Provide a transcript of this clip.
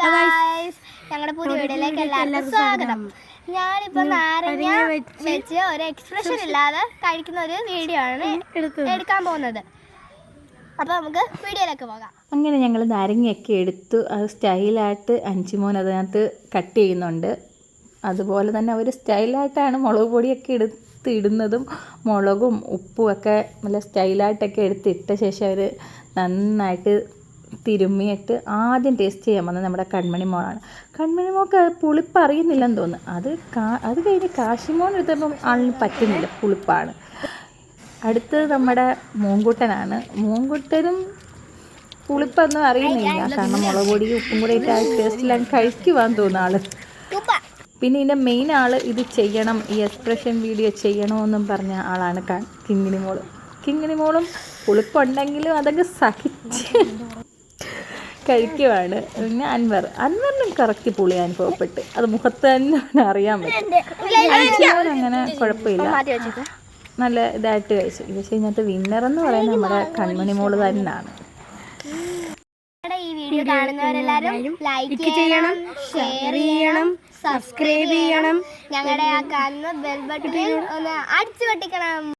Guys ഞങ്ങളുടെ പുതിയ വീഡിയോയിലേക്ക് എല്ലാവർക്കും സ്വാഗതം. ഞാനിപ്പോ നാരങ്ങ വെച്ച് ഒരു എക്സ്പ്രഷൻ ഇല്ലാതെ കഴിക്കുന്ന ഒരു വീഡിയോ ആണ് എടുക്കാൻ പോകുന്നത്. അപ്പൊ നമുക്ക് വീഡിയോയിലേക്ക് പോകാം. അങ്ങനെ ഞങ്ങൾ നാരങ്ങയൊക്കെ എടുത്തു. അത് സ്റ്റൈലായിട്ട് അഞ്ചുമോൻ അതിനകത്ത് കട്ട് ചെയ്യുന്നുണ്ട്. അതുപോലെ തന്നെ അവർ സ്റ്റൈലായിട്ടാണ് മുളക് പൊടിയൊക്കെ എടുത്ത് ഇടുന്നതും മുളകും ഉപ്പും ഒക്കെ നല്ല സ്റ്റൈലായിട്ടൊക്കെ എടുത്ത് ഇട്ട ശേഷം അവർ നന്നായിട്ട് തിരുമ്മിയിട്ട് ആദ്യം ടേസ്റ്റ് ചെയ്യാൻ വന്നത് നമ്മുടെ കൺമണി മോളാണ്. കൺമണി മോൾക്ക് പുളിപ്പ് അറിയുന്നില്ലെന്ന് തോന്നുന്നു. അത് കാ അത് കഴിഞ്ഞ് കാശിമോൻ എടുത്തപ്പം ആളിന് പറ്റുന്നില്ല പുളിപ്പാണ്. അടുത്തത് നമ്മുടെ മൂങ്കുട്ടനാണ്. മൂങ്കുട്ടനും പുളിപ്പൊന്നും അറിയുന്നില്ല. കാരണം മുളക് പൊടി ഉപ്പും കൂടി ഇട്ട് ആ ടേസ്റ്റിലാണ് കഴിക്കുവാൻ തോന്നുന്ന ആൾ. പിന്നെ ഇതിന്റെ മെയിൻ ആൾ ഇത് ചെയ്യണം ഈ എക്സ്പ്രഷൻ വീഡിയോ ചെയ്യണമെന്നും പറഞ്ഞ ആളാണ് കിങ്ങിണി മോൾ കിങ്ങിണി മോളും പുളിപ്പുണ്ടെങ്കിലും അതൊക്കെ സഹിച്ച് കഴിക്കുവാണ്. പിന്നെ അൻവർ. അൻവറിനും കറക്റ്റ് പുളി അനുഭവപ്പെട്ട് അത് മുഖത്ത് തന്നെ അറിയാൻ പറ്റും. അങ്ങനെ കുഴപ്പമില്ല. നല്ല ഇതായിട്ട് കഴിച്ചു. ഇത് പക്ഷേ ഇതിനകത്ത് വിന്നർ എന്ന് പറയുന്നത് നമ്മുടെ കൺമണി മോൾ തന്നെയാണ്. ഞങ്ങളുടെ ഈ വീഡിയോ കാണുന്നവരെല്ലാരും ലൈക്ക് ചെയ്യണം ഷെയർ ചെയ്യണം സബ്സ്ക്രൈബ് ചെയ്യണം. ഞങ്ങളുടെ ആ കാണുന്ന ബെൽ ബട്ടൺ ഒന്ന് അടിച്ചു പൊട്ടിക്കണം.